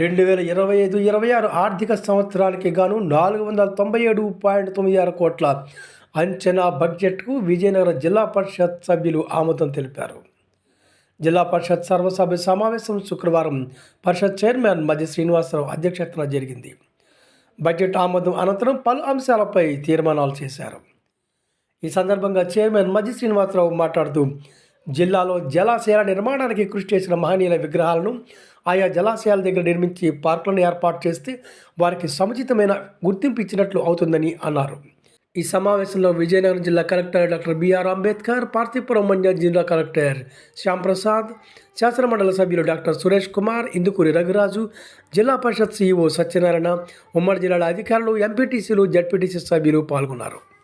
రెండు వేల ఇరవై ఐదు ఇరవై ఆరు ఆర్థిక సంవత్సరానికి గాను నాలుగు వందల తొంభై ఏడు పాయింట్ తొమ్మిది ఆరు కోట్ల అంచనా బడ్జెట్కు విజయనగరం జిల్లా పరిషత్ సభ్యులు ఆమోదం తెలిపారు. జిల్లా పరిషత్ సర్వసభ్య సమావేశం శుక్రవారం పరిషత్ చైర్మన్ మధ్య శ్రీనివాసరావు అధ్యక్షతన జరిగింది. బడ్జెట్ ఆమోదం అనంతరం పలు అంశాలపై తీర్మానాలు చేశారు. ఈ సందర్భంగా చైర్మన్ మధ్య శ్రీనివాసరావు మాట్లాడుతూ జిల్లాలో జలాశయాల నిర్మాణానికి కృషి చేసిన మహనీయుల విగ్రహాలను ఆయా జలాశయాల దగ్గర నిర్మించి పార్కులను ఏర్పాటు చేస్తే వారికి సముచితమైన గుర్తింపు ఇచ్చినట్లు అవుతుందని అన్నారు. ఈ సమావేశంలో విజయనగరం జిల్లా collector doctor BR Ambedkar Parthipuram Mandya జిల్లా కలెక్టర్ శ్యాంప్రసాద్ శాసనమండలి సభ్యులు డాక్టర్ సురేష్ కుమార్ ఇందుకూరి రఘురాజు జిల్లా పరిషత్ సీఈఓ సత్యనారాయణ ఉమ్మడి జిల్లాల అధికారులు ఎంపీటీసీలు జడ్పీటీసీ సభ్యులు పాల్గొన్నారు.